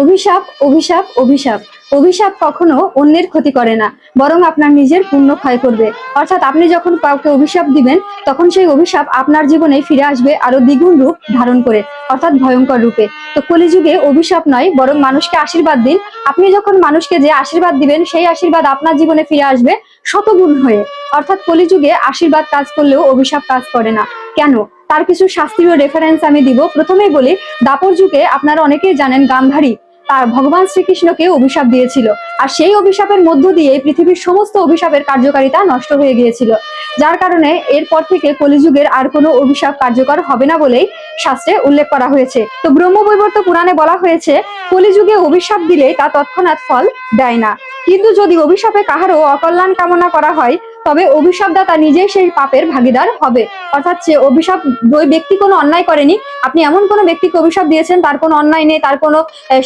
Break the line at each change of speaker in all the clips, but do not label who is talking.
অভিশাপ অভিশাপ অভিশাপ। অভিশাপ কখনো অন্যের ক্ষতি করে না, বরং আপনার নিজের পুণ্য ক্ষয় করবে। অর্থাৎ আপনি যখন কাউকে অভিশাপ দিবেন, তখন সেই অভিশাপ আপনার জীবনে ফিরে আসবে আরও দ্বিগুণ রূপ ধারণ করে, অর্থাৎ ভয়ঙ্কর রূপে। তো কলিযুগে অভিশাপ নয়, বরং মানুষকে আশীর্বাদ দিন। আপনি যখন মানুষকে যে আশীর্বাদ দিবেন, সেই আশীর্বাদ আপনার জীবনে ফিরে আসবে শতগুণ হয়ে। অর্থাৎ কলিযুগে আশীর্বাদ কাজ করলেও অভিশাপ কাজ করে না। কেন? তার কিছু শাস্ত্রীয় রেফারেন্স আমি দিব। প্রথমেই বলি, দাপর যুগে আপনারা অনেকেই জানেন গান্ধারী, তার ভগবান শ্রীকৃষ্ণকে অভিশাপ দিয়েছিল। আর সেই অভিশাপের মধ্য দিয়ে পৃথিবীর সমস্ত অভিশাপের কার্যকারিতা নষ্ট হয়ে গিয়েছিল। যার কারণে এরপর থেকে কলিযুগের আর কোনো অভিশাপ কার্যকর হবে না বলেই শাস্ত্রে উল্লেখ করা হয়েছে। তো ব্রহ্মবৈবর্ত পুরাণে বলা হয়েছে, কলিযুগে অভিশাপ দিলে তা তৎক্ষণাৎ ফল দেয় না। কিন্তু যদি অভিশাপে কাহারও অকল্যাণ কামনা করা হয় তবে অভিশাপদাতা নিজেই সেই পাপের ভাগিদার হবে। অর্থাৎ সে অভিশাপ ওই ব্যক্তি কোনো অন্যায় করেনি, আপনি এমন কোনো ব্যক্তিকে অভিশাপ দিয়েছেন, তার কোনো অন্যায় নেই, তার কোনো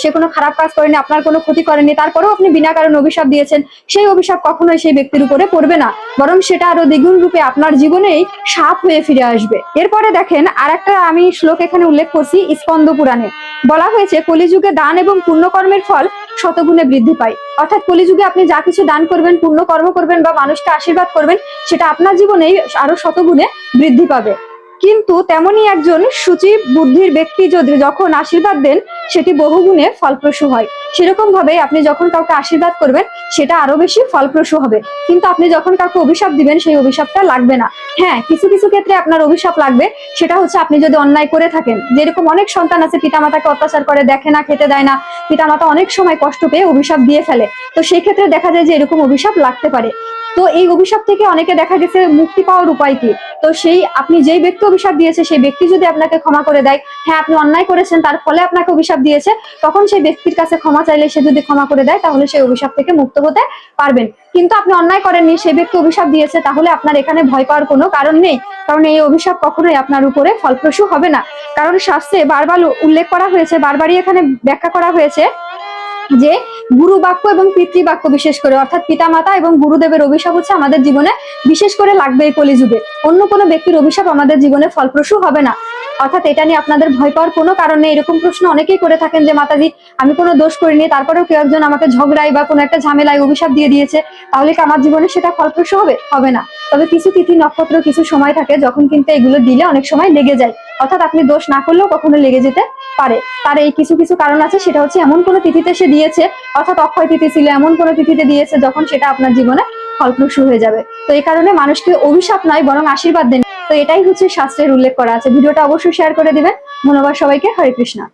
সে কোনো খারাপ কাজ করেনি, আপনার কোনো ক্ষতি করেনি, তারপরেও আপনি বিনা কারণে অভিশাপ দিয়েছেন, সেই অভিশাপ কখনোই সেই ব্যক্তির উপরে পড়বে না। বরং সেটা আরও দ্বিগুণ রূপে আপনার জীবনেই সাপ হয়ে ফিরে আসবে। এরপরে দেখেন আর একটা আমি শ্লোক এখানে উল্লেখ করছি, স্কন্দ পুরাণে। বলা হয়েছে, কলিযুগে দান এবং পুণ্যকর্মের ফল শতগুণে বৃদ্ধি পায়। অর্থাৎ কলিযুগে আপনি যা কিছু দান করবেন পূর্ণ কর্ম করবেন বা মানুষকে আশীর্বাদ করবেন, সেটা আপনার জীবনেই আরও শতগুণে বৃদ্ধি পাবে। কিন্তু তেমনি একজন সুচি বুদ্ধির ব্যক্তি যদি যখন আশীর্বাদ দেন, সেটি বহুগুণে ফলপ্রসূ হয়। সেরকম ভাবে আপনি যখন কাউকে আশীর্বাদ করবেন, সেটা আরও বেশি ফলপ্রসূ হবে। কিন্তু আপনি যখন কাউকে অভিশাপ দিবেন, সেই অভিশাপটা লাগবে না। হ্যাঁ কিছু কিছু ক্ষেত্রে আপনার অভিশাপ লাগবে। সেটা হচ্ছে আপনি যদি অন্যায় করে থাকেন। যেরকম অনেক সন্তান আছে, পিতামাতাকে অত্যাচার করে, দেখে না, খেতে দেয় না। পিতামাতা অনেক সময় কষ্ট পেয়ে অভিশাপ দিয়ে ফেলে। তো সেই ক্ষেত্রে দেখা যায় যে এরকম অভিশাপ লাগতে পারে। তো এই অভিশাপ থেকে অনেকে দেখা গেছে মুক্তি পাওয়ার উপায় কি? তো সেই আপনি যেই ব্যক্তি অভিশাপ দিয়েছে, সেই ব্যক্তি যদি আপনাকে ক্ষমা করে দেয় হ্যাঁ আপনি অন্যায় করেছেন, তার ফলে আপনাকে অভিশাপ দিয়েছে, তখন সেই ব্যক্তির কাছে ক্ষমা চাইলে সে যদি ক্ষমা করে দেয়, তাহলে সেই অভিশাপ থেকে মুক্ত হতে পারবেন। কিন্তু আপনি অন্যায় করেননি, সেই ব্যক্তি অভিশাপ দিয়েছে, তাহলে আপনার এখানে ভয় পাওয়ার কোনো কারণ নেই। কারণ এই অভিশাপ কখনোই আপনার উপরে ফলপ্রসূ হবে না। কারণ শাস্ত্রে বারবার উল্লেখ করা হয়েছে, বারবারই এখানে ব্যাখ্যা করা হয়েছে যে গুরু বাক্য এবং পিতৃবাক্য বিশেষ করে, অর্থাৎ পিতামাতা এবং গুরুদেবের অভিশাপ হচ্ছে আমাদের জীবনে বিশেষ করে লাগবে এই কলিযুগে। অন্য কোনো ব্যক্তির অভিশাপ আমাদের জীবনে ফলপ্রসূ হবে না। অর্থাৎ এটা নিয়ে আপনাদের ভয় পাওয়ার কোনো কারণ নেই। এরকম প্রশ্ন অনেকেই করে থাকেন যে, মাতাজি, আমি কোনো দোষ করিনি, তারপরেও কেউ একজন আমাকে ঝগড়ায় বা কোনো একটা ঝামেলায় অভিশাপ দিয়ে দিয়েছে, তাহলে কি আমার জীবনে সেটা ফলপ্রসূ হবে? হবে না। তবে কিছু তিথি নক্ষত্র, কিছু সময় থাকে যখন কিন্তু এগুলো দিলে অনেক সময় লেগে যায়। অর্থাৎ আপনি দোষ না করলেও কখনো লেগে যেতে পারে। তার এই কিছু কিছু কারণ আছে, সেটা হচ্ছে এমন কোনো তিথিতে সে দিয়েছে, অর্থাৎ অক্ষয় তিথি ছিল, এমন কোনো তিথিতে দিয়েছে যখন সেটা আপনার জীবনে ফলপ্রসূ হয়ে যাবে। তো এই কারণে মানুষকে অভিশাপ নয়, বরং আশীর্বাদ দেন। তো এটাই হচ্ছে শাস্ত্রের উল্লেখ করা আছে। ভিডিওটা অবশ্যই শেয়ার করে দিবেন। ধন্যবাদ সবাইকে। হরে কৃষ্ণা।